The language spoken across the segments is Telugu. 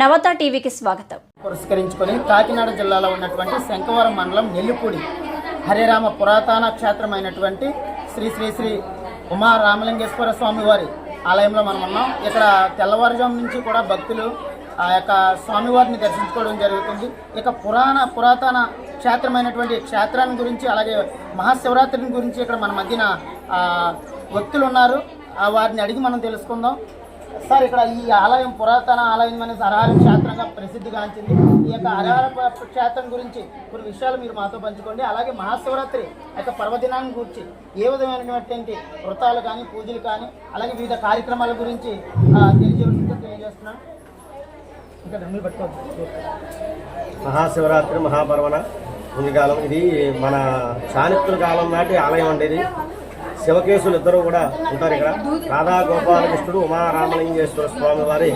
నవత టీవీకి స్వాగతం. పురస్కరించుకొని కాకినాడ జిల్లాలో ఉన్నటువంటి శంకవరం మండలం నెల్లిపూడి హరిరామ పురాతన క్షేత్రమైనటువంటి శ్రీ శ్రీ శ్రీ ఉమా రామలింగేశ్వర స్వామి వారి ఆలయంలో మనం ఉన్నాం. ఇక్కడ తెల్లవారుజాము నుంచి కూడా భక్తులు ఆ యొక్క స్వామివారిని దర్శించుకోవడం జరుగుతుంది. ఇక పురాణ పురాతన క్షేత్రమైనటువంటి క్షేత్రాన్ని గురించి అలాగే మహాశివరాత్రిని గురించి ఇక్కడ మన మధ్యన భక్తులు ఉన్నారు. ఆ, వారిని అడిగి మనం తెలుసుకుందాం. సార్ ఇక్కడ ఈ ఆలయం పురాతన ఆలయం అనేది అరహార క్షేత్రంగా ప్రసిద్ధిగాంచింది. ఈ యొక్క అరహార క్షేత్రం గురించి కొన్ని విషయాలు మీరు మాతో పంచుకోండి. అలాగే మహాశివరాత్రి యొక్క పర్వదినాన్ని గురించి ఏ విధమైనటువంటి వృతాలు కానీ పూజలు కానీ అలాగే వివిధ కార్యక్రమాల గురించి ఆ, తెలియజేస్తున్నాను. ఇంకా డమ్ములు పట్టుకోవచ్చు మహాశివరాత్రి మహాపర్వణ పుణ్యకాలం ఇది మన చాణక్యుల కాలం నాటి ఆలయం అండి ఇది. శివకేశులు ఇద్దరు కూడా ఉంటారు ఇక్కడ. రాధా గోపాలకృష్ణుడు ఉమారామలింగేశ్వర స్వామి వారి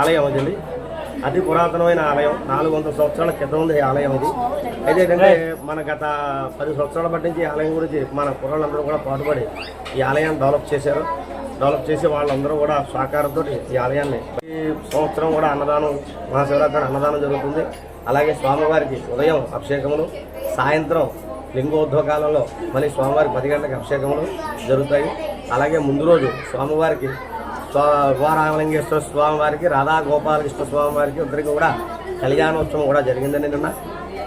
ఆలయం అది. అతి పురాతనమైన ఆలయం. నాలుగు వందల సంవత్సరాల క్రితం ఉంది ఈ ఆలయం ఇది అయితే ఏంటంటే మన గత పది సంవత్సరాల బట్టి నుంచి ఈ ఆలయం గురించి మన కుర్రాళ్ళందరూ కూడా పాటుపడి ఈ ఆలయాన్ని డెవలప్ చేశారు. డెవలప్ చేసి వాళ్ళందరూ కూడా సహకారంతో ఈ ఆలయాన్ని ఈ సంవత్సరం కూడా అన్నదానం మహాశివరాత్రి అన్నదానం జరుగుతుంది. అలాగే స్వామివారికి ఉదయం అభిషేకములు సాయంత్రం లింగోద్వకాలంలో మళ్ళీ స్వామివారికి పది గంటలకు అభిషేకములు జరుగుతాయి. అలాగే ముందు రోజు స్వామివారికి వారామలింగేశ్వర స్వామివారికి రాధా గోపాలకృష్ణ స్వామివారికి ఇద్దరికి కూడా కళ్యాణోత్సవం కూడా జరిగిందని నిన్న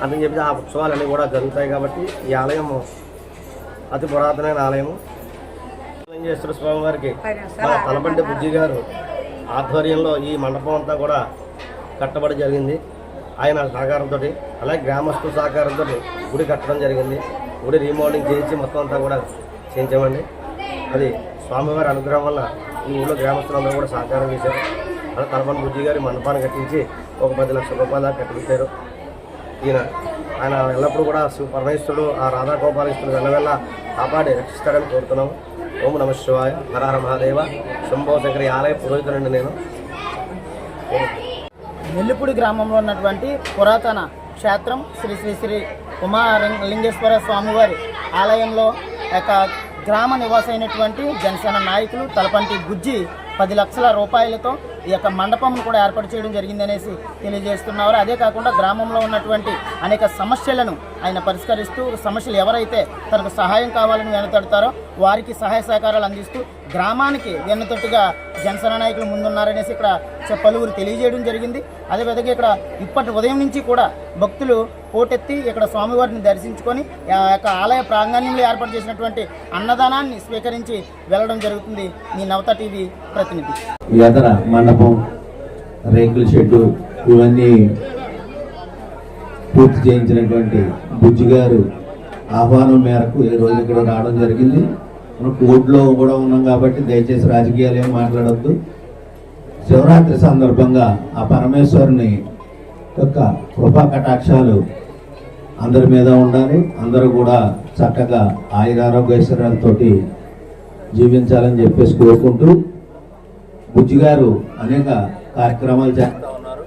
అందుకని చెప్పి ఆ ఉత్సవాలన్నీ కూడా జరుగుతాయి కాబట్టి ఈ ఆలయం అతి పురాతనమైన ఆలయము. లింగేశ్వర స్వామివారికి మన తలబండి బుజ్జి గారు ఆధ్వర్యంలో ఈ మండపం అంతా కూడా కట్టబడి జరిగింది. ఆయన సహకారంతో అలాగే గ్రామస్తుల సహకారంతో గుడి కట్టడం జరిగింది. గుడి రీమోడలింగ్ చేయించి మొత్తం అంతా కూడా చేయించామండి. అది స్వామివారి అనుగ్రహం వల్ల ఈ ఊళ్ళో గ్రామస్తులందరూ కూడా సహకారం చేశారు. అలా తలబండి బుజ్జి గారి మండపాన్ని కట్టించి ఒక పది లక్షల రూపాయల దాకా కట్టించారు. ఈయన ఆయన ఎల్లప్పుడూ కూడా శివ పరమేశ్వరుడు ఆ రాధా గోపాలేశ్వరుడు వెళ్ళవెళ్ళ కాపాడి రక్షిస్తాడని కోరుతున్నాము. ఓం నమ శివాయ. హరహర మహాదేవ. శంభో శంకరి ఆలయ పురోహితులండి నేను. నెల్లిపూడి గ్రామంలో ఉన్నటువంటి పురాతన క్షేత్రం శ్రీ శ్రీ శ్రీ ఉమా లింగేశ్వర స్వామివారి ఆలయంలో యొక్క గ్రామ నివాసైనటువంటి జనసేన నాయకులు తలపంటి గుజ్జి పది లక్షల రూపాయలతో ఈ యొక్క మండపం కూడా ఏర్పాటు చేయడం జరిగిందనేసి తెలియజేస్తున్నారు అదే కాకుండా గ్రామంలో ఉన్నటువంటి అనేక సమస్యలను ఆయన పరిష్కరిస్తూ సమస్యలు ఎవరైతే తనకు సహాయం కావాలని వెనుతడతారో వారికి సహాయ సహకారాలు అందిస్తూ గ్రామానికి వెన్నుతట్టుగా జనసేన నాయకులు ముందున్నారనేసి ఇక్కడ పలువురు తెలియజేయడం జరిగింది. అదేవిధంగా ఇక్కడ ఇప్పటి ఉదయం నుంచి కూడా భక్తులు పోటెత్తి ఇక్కడ స్వామివారిని దర్శించుకొని యొక్క ఆలయ ప్రాంగణంలో ఏర్పాటు చేసినటువంటి అన్నదానాన్ని స్వీకరించి వెళ్ళడం జరుగుతుంది. మీ నవత టీవీ ప్రతినిధి. ఎదర మండపం రేకుల షెడ్డు ఇవన్నీ పూర్తి చేయించినటువంటి బుజ్జి గారు ఆహ్వానం మేరకు ఈ రోజు ఇక్కడ రావడం జరిగింది. మనం కోర్టులో కూడా ఉన్నాం కాబట్టి దయచేసి రాజకీయాలు ఏం మాట్లాడద్దు. శివరాత్రి సందర్భంగా ఆ పరమేశ్వరుని యొక్క కృపా కటాక్షాలు అందరి మీద ఉండాలి. అందరూ కూడా చక్కగా ఆయురారోగ్యశ్వరాలతోటి జీవించాలని చెప్పేసి కోరుకుంటూ బుజ్జి గారు అనేక కార్యక్రమాలు చేస్తా ఉన్నారు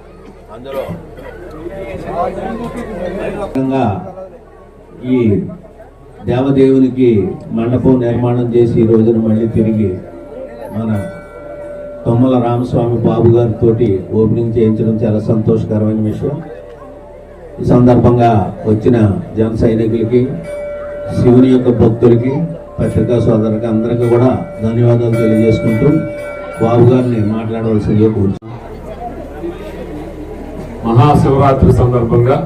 అందులో ఈ దేవదేవునికి మండపం నిర్మాణం చేసి ఈ రోజున మళ్ళీ తిరిగి మన తొమ్మల రామస్వామి బాబు గారితో ఓపెనింగ్ చేయించడం చాలా సంతోషకరమైన విషయం. ఈ సందర్భంగా వచ్చిన జన సైనికులకి శివుని యొక్క భక్తులకి పత్రికా సోదరులకి అందరికీ కూడా ధన్యవాదాలు తెలియజేసుకుంటూ బాబు గారిని మాట్లాడవలసిందిగా కోరుతున్నాను మహాశివరాత్రి సందర్భంగా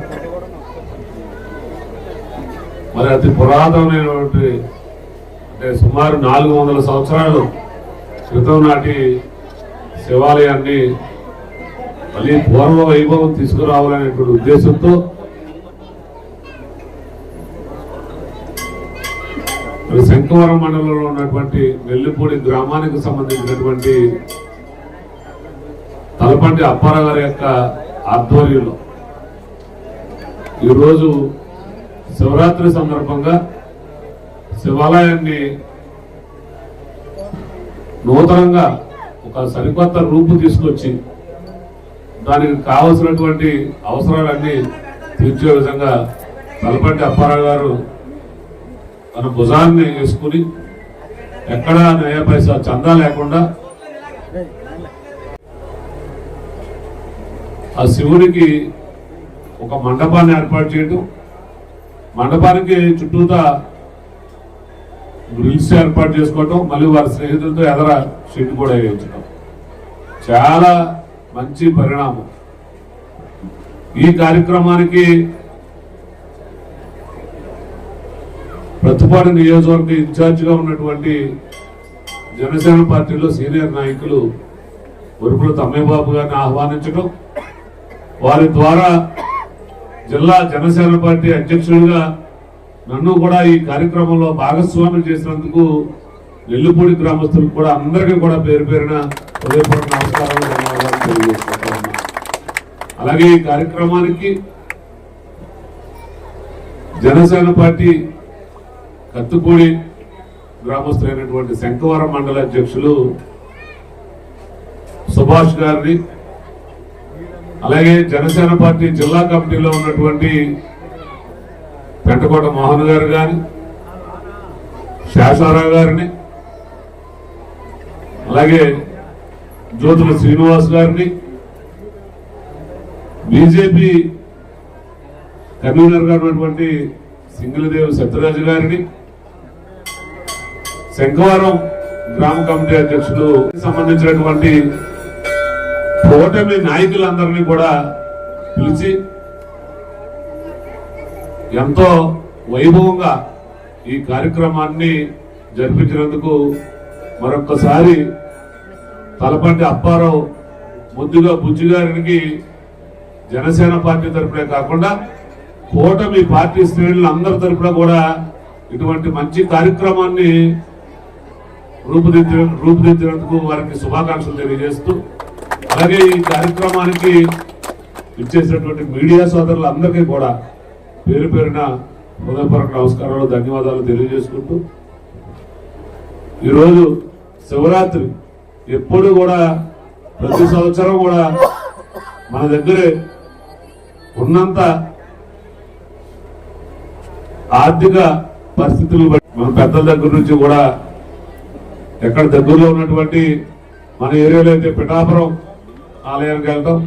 మరి అతి పురాతనమైనటువంటి అంటే సుమారు నాలుగు వందల సంవత్సరాలు క్రితం నాటి శివాలయాన్ని మళ్ళీ పూర్వ వైభవం తీసుకురావాలనేటువంటి ఉద్దేశంతో మరి శంఖవరం మండలంలో ఉన్నటువంటి వెల్లిపూడి గ్రామానికి సంబంధించినటువంటి తలపంటి అప్పారావు గారి యొక్క ఆధ్వర్యంలో ఈరోజు శివరాత్రి సందర్భంగా శివాలయాన్ని నూతనంగా ఒక సరికొత్త రూపు తీసుకొచ్చి దానికి కావలసినటువంటి అవసరాలన్నీ తీర్చే విధంగా తలపంటి అప్పారావు గారు తన భుజాన్ని వేసుకుని ఎక్కడా నయ పైసా చందా లేకుండా ఆ శివునికి ఒక మండపాన్ని ఏర్పాటు చేయటం మండపానికి చుట్టూతా గ్రిల్స్ ఏర్పాటు చేసుకోవటం మళ్ళీ వారి స్నేహితులతో ఎదర షెడ్ కూడా వేయించడం చాలా మంచి పరిణామం. ఈ కార్యక్రమానికి ప్రతిపాడు నియోజకవర్గ ఇన్ఛార్జిగా ఉన్నటువంటి జనసేన పార్టీలో సీనియర్ నాయకులు ఉరుపుల తమ్మయ్యబాబు గారిని ఆహ్వానించడం వారి ద్వారా జిల్లా జనసేన పార్టీ అధ్యక్షుడిగా నన్ను కూడా ఈ కార్యక్రమంలో భాగస్వామ్యం చేసినందుకు నెల్లిపూడి గ్రామస్తులకు కూడా అందరికీ కూడా పేరు పేరిన హృదయపూర్వక నమస్కారాలు ధన్యవాదాలు తెలియజేసుకుంటా అలాగే ఈ కార్యక్రమానికి జనసేన పార్టీ కత్తుపూడి గ్రామస్తులైనటువంటి శంఖవరం మండల అధ్యక్షులు సుభాష్ గారిని అలాగే జనసేన పార్టీ జిల్లా కమిటీలో ఉన్నటువంటి పెంటకోట మోహన్ గారు గాని శేషారావు గారిని అలాగే జ్యోతుల శ్రీనివాస్ గారిని బీజేపీ కన్వీనర్గా ఉన్నటువంటి సింగిలదేవి సత్యరాజు గారిని శంఖవరం గ్రామ కమిటీ అధ్యక్షులు సంబంధించినటువంటి కూటమి నాయకులందరినీ కూడా పిలిచి ఎంతో వైభవంగా ఈ కార్యక్రమాన్ని జరిపించినందుకు మరొక్కసారి తలపంటి అప్పారావు ముద్దుగా బుజ్జిగారికి జనసేన పార్టీ తరఫునే కాకుండా కూటమి పార్టీ శ్రేణులు అందరి తరఫున కూడా ఇటువంటి మంచి కార్యక్రమాన్ని రూపుదిద్దిన రూపుదిద్దినందుకు వారికి శుభాకాంక్షలు తెలియజేస్తూ అలాగే ఈ కార్యక్రమానికి ఇచ్చేసినటువంటి మీడియా సోదరులందరికీ కూడా పేరు పేరున హృదయపూర్వక నమస్కారాలు ధన్యవాదాలు తెలియజేసుకుంటూ ఈరోజు శివరాత్రి ఎప్పుడు కూడా ప్రతి సంవత్సరం కూడా మన దగ్గరే ఉన్నంత ఆర్థిక పరిస్థితులు బట్టి మన పెద్దల దగ్గర నుంచి కూడా ఎక్కడ దగ్గరలో ఉన్నటువంటి మన ఏరియాలో అయితే పిఠాపురం ఆలయానికి వెళ్తాం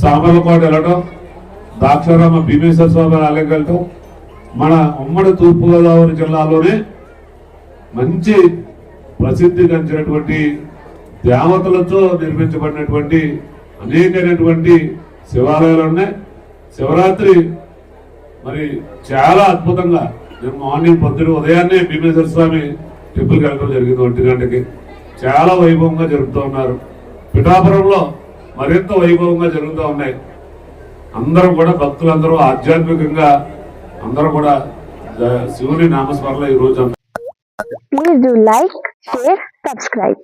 సామర్లకోట వెళ్ళటం దాక్షారామ భీమేశ్వర స్వామి ఆలయానికి వెళ్తాం మన ఉమ్మడి తూర్పుగోదావరి జిల్లాలోనే మంచి ప్రసిద్ధి గంచినటువంటి దేవతలతో నిర్మించబడినటువంటి అనేకమైనటువంటి శివాలయాలు ఉన్నాయి. శివరాత్రి మరి చాలా అద్భుతంగా నేను మార్నింగ్ పొద్దున ఉదయాన్నే భీమేశ్వర స్వామి ట్రిపుల్ వెళ్ళడం జరిగింది ఒంటి గంటకి. చాలా వైభవంగా జరుపుతూ ఉన్నారు. పిఠాపురంలో మరింత వైభవంగా జరుగుతూ ఉన్నాయి. అందరం కూడా భక్తులందరూ ఆధ్యాత్మికంగా అందరూ కూడా శివుని నామస్మరణ ఈ రోజు please do like share subscribe